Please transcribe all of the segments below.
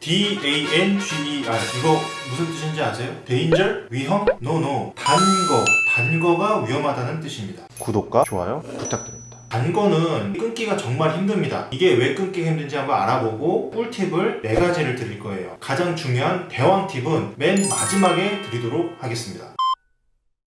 D-A-N-G-E-R 이거 무슨 뜻인지 아세요? danger? 위험? no no 단거 단거가 위험하다는 뜻입니다 구독과 좋아요 부탁드립니다 단거는 끊기가 정말 힘듭니다 이게 왜 끊기가 힘든지 한번 알아보고 꿀팁을 4가지를 드릴 거예요 가장 중요한 대왕 팁은 맨 마지막에 드리도록 하겠습니다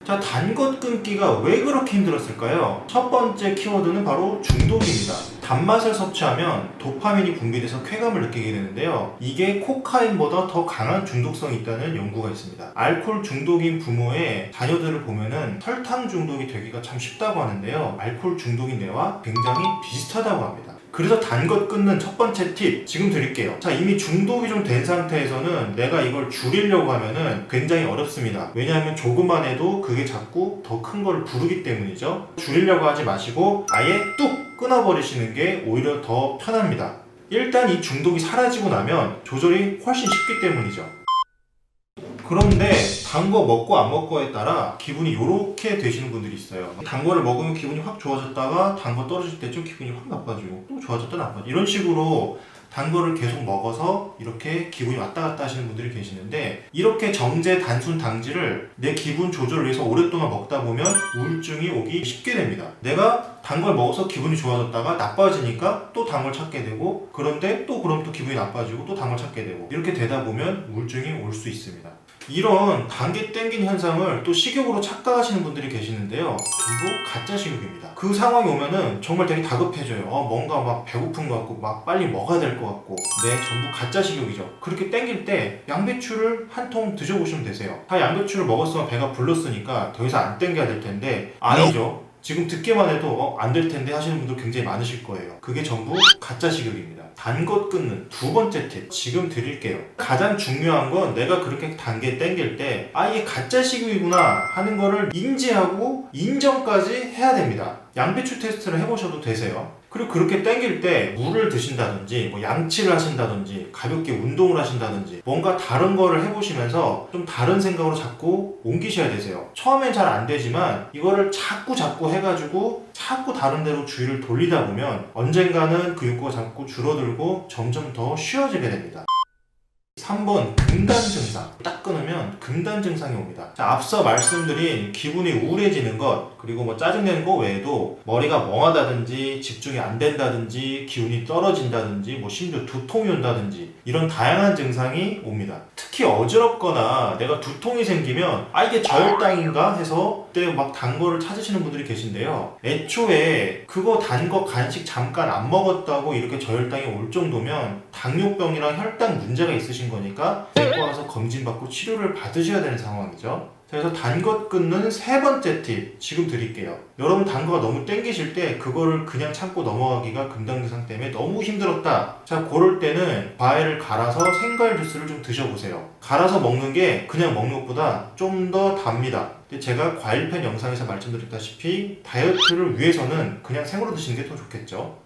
자, 단것 끊기가 왜 그렇게 힘들었을까요? 첫 번째 키워드는 바로 중독입니다. 단맛을 섭취하면 도파민이 분비돼서 쾌감을 느끼게 되는데요. 이게 코카인보다 더 강한 중독성이 있다는 연구가 있습니다. 알코올 중독인 부모의 자녀들을 보면은 설탕 중독이 되기가 참 쉽다고 하는데요. 알코올 중독인 뇌와 굉장히 비슷하다고 합니다. 그래서 단 것 끊는 첫 번째 팁 지금 드릴게요. 자, 이미 중독이 좀 된 상태에서는 내가 이걸 줄이려고 하면은 굉장히 어렵습니다. 왜냐하면 조금만 해도 그게 자꾸 더 큰 걸 부르기 때문이죠. 줄이려고 하지 마시고 아예 뚝 끊어버리시는 게 오히려 더 편합니다. 일단 이 중독이 사라지고 나면 조절이 훨씬 쉽기 때문이죠. 그런데 단 거 먹고 안 먹고에 따라 기분이 이렇게 되시는 분들이 있어요. 단 거를 먹으면 기분이 확 좋아졌다가 단 거 떨어질 때좀 기분이 확 나빠지고 또 좋아졌다 나빠지고 이런 식으로 단 거를 계속 먹어서 이렇게 기분이 왔다 갔다 하시는 분들이 계시는데 이렇게 정제 단순 당질을 내 기분 조절을 위해서 오랫동안 먹다 보면 우울증이 오기 쉽게 됩니다. 내가 단 걸 먹어서 기분이 좋아졌다가 나빠지니까 또 단 걸 찾게 되고 그런데 또 그럼 또 기분이 나빠지고 또 단 걸 찾게 되고 이렇게 되다 보면 우울증이 올 수 있습니다. 이런 단계 땡긴 현상을 또 식욕으로 착각하시는 분들이 계시는데요. 전부 가짜 식욕입니다. 그 상황이 오면은 정말 되게 다급해져요. 어, 뭔가 막 배고픈 것 같고 막 빨리 먹어야 될 것 같고 네, 전부 가짜 식욕이죠. 그렇게 땡길 때 양배추를 한 통 드셔보시면 되세요. 다 양배추를 먹었으면 배가 불렀으니까 더 이상 안 땡겨야 될 텐데 아니죠. 지금 듣기만 해도 어, 안될 텐데 하시는 분들 굉장히 많으실 거예요. 그게 전부 가짜 식욕입니다. 단 것 끊는 두 번째 팁 지금 드릴게요. 가장 중요한 건 내가 그렇게 단계 땡길 때 아 이게 가짜 식욕이구나 하는 거를 인지하고 인정까지 해야 됩니다. 양배추 테스트를 해보셔도 되세요. 그리고 그렇게 땡길 때 물을 드신다든지 뭐 양치를 하신다든지 가볍게 운동을 하신다든지 뭔가 다른 거를 해보시면서 좀 다른 생각으로 자꾸 옮기셔야 되세요. 처음엔 잘 안 되지만 이거를 자꾸 자꾸 해가지고 자꾸 다른 데로 주의를 돌리다 보면 언젠가는 그 욕구가 자꾸 줄어들고 점점 더 쉬워지게 됩니다. 3번 금단 증상. 딱 끊으면 금단 증상이 옵니다. 자 앞서 말씀드린 기분이 우울해지는 것 그리고 뭐 짜증내는 거 외에도 머리가 멍하다든지 집중이 안 된다든지 기운이 떨어진다든지 뭐 심지어 두통이 온다든지 이런 다양한 증상이 옵니다. 특히 어지럽거나 내가 두통이 생기면 아 이게 저혈당인가 해서 그때 막 단 거를 찾으시는 분들이 계신데요. 애초에 그거 단 거 간식 잠깐 안 먹었다고 이렇게 저혈당이 올 정도면 당뇨병이랑 혈당 문제가 있으신 거니까 내과 가서 검진받고 치료를 받으셔야 되는 상황이죠. 그래서 단 것 끊는 세 번째 팁 지금 드릴게요. 여러분 단 거가 너무 땡기실 때 그거를 그냥 참고 넘어가기가 금단증상 때문에 너무 힘들었다. 자, 그럴 때는 과일을 갈아서 생과일 주스를 좀 드셔보세요. 갈아서 먹는 게 그냥 먹는 것보다 좀 더 답니다. 제가 과일편 영상에서 말씀드렸다시피 다이어트를 위해서는 그냥 생으로 드시는 게 더 좋겠죠.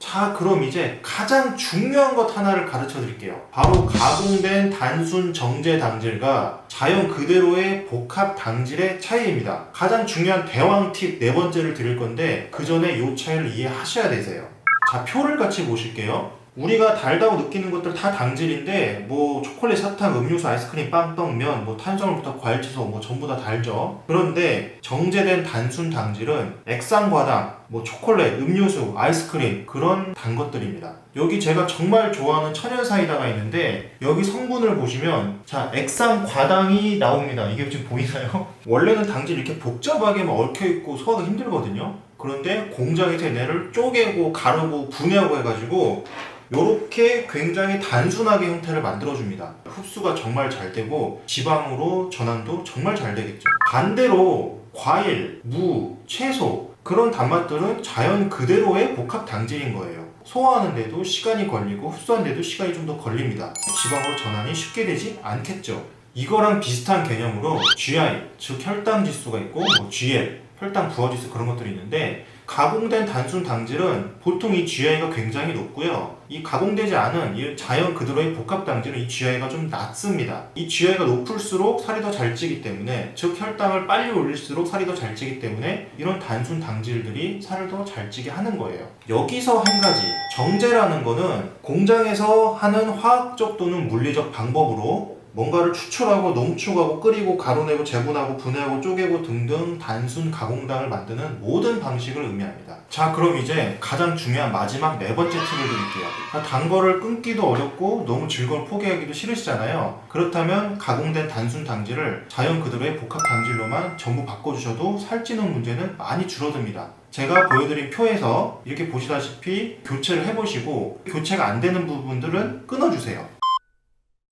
자, 그럼 이제 가장 중요한 것 하나를 가르쳐 드릴게요. 바로 가공된 단순 정제 당질과 자연 그대로의 복합 당질의 차이입니다. 가장 중요한 대왕 팁 네 번째를 드릴 건데 그 전에 이 차이를 이해하셔야 되세요. 자, 표를 같이 보실게요. 우리가 달다고 느끼는 것들 다 당질인데 뭐 초콜릿, 사탕, 음료수, 아이스크림, 빵떡, 면, 뭐 탄수화물부터 과일, 채소 뭐 전부 다 달죠. 그런데 정제된 단순 당질은 액상 과당, 뭐 초콜릿, 음료수, 아이스크림 그런 단 것들입니다. 여기 제가 정말 좋아하는 천연 사이다가 있는데 여기 성분을 보시면 자 액상 과당이 나옵니다. 이게 지금 보이나요? 원래는 당질 이렇게 복잡하게 막 얽혀 있고 소화가 힘들거든요. 그런데 공장에서 얘네를 쪼개고 가르고 분해하고 해가지고 이렇게 굉장히 단순하게 형태를 만들어줍니다. 흡수가 정말 잘 되고 지방으로 전환도 정말 잘 되겠죠. 반대로 과일, 무, 채소 그런 단맛들은 자연 그대로의 복합 당질인 거예요. 소화하는데도 시간이 걸리고 흡수하는데도 시간이 좀 더 걸립니다. 지방으로 전환이 쉽게 되지 않겠죠. 이거랑 비슷한 개념으로 GI, 즉 혈당 지수가 있고 뭐 GL, 혈당 지수 그런 것들이 있는데 가공된 단순 당질은 보통 이 GI가 굉장히 높고요. 이 가공되지 않은 이 자연 그대로의 복합 당질은 이 GI가 좀 낮습니다. 이 GI가 높을수록 살이 더 잘 찌기 때문에 즉 혈당을 빨리 올릴수록 살이 더 잘 찌기 때문에 이런 단순 당질들이 살을 더 잘 찌게 하는 거예요. 여기서 한 가지 정제라는 거는 공장에서 하는 화학적 또는 물리적 방법으로 뭔가를 추출하고 농축하고 끓이고 가루내고 재분하고 분해하고 쪼개고 등등 단순 가공당을 만드는 모든 방식을 의미합니다. 자 그럼 이제 가장 중요한 마지막 네 번째 팁을 드릴게요. 아, 단 거를 끊기도 어렵고 너무 즐거운 포기하기도 싫으시잖아요. 그렇다면 가공된 단순 당질을 자연 그대로의 복합 당질로만 전부 바꿔주셔도 살찌는 문제는 많이 줄어듭니다. 제가 보여드린 표에서 이렇게 보시다시피 교체를 해보시고 교체가 안 되는 부분들은 끊어주세요.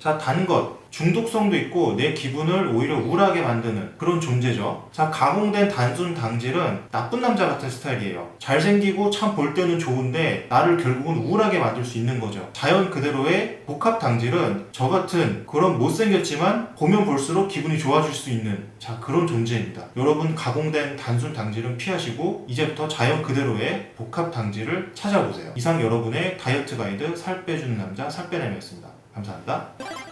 자, 단 것. 중독성도 있고 내 기분을 오히려 우울하게 만드는 그런 존재죠. 자, 가공된 단순 당질은 나쁜 남자 같은 스타일이에요. 잘생기고 참 볼 때는 좋은데 나를 결국은 우울하게 만들 수 있는 거죠. 자연 그대로의 복합 당질은 저 같은 그런 못생겼지만 보면 볼수록 기분이 좋아질 수 있는 자, 그런 존재입니다. 여러분 가공된 단순 당질은 피하시고 이제부터 자연 그대로의 복합 당질을 찾아보세요. 이상 여러분의 다이어트 가이드 살 빼주는 남자 살 빼냄이었습니다. 감사합니다.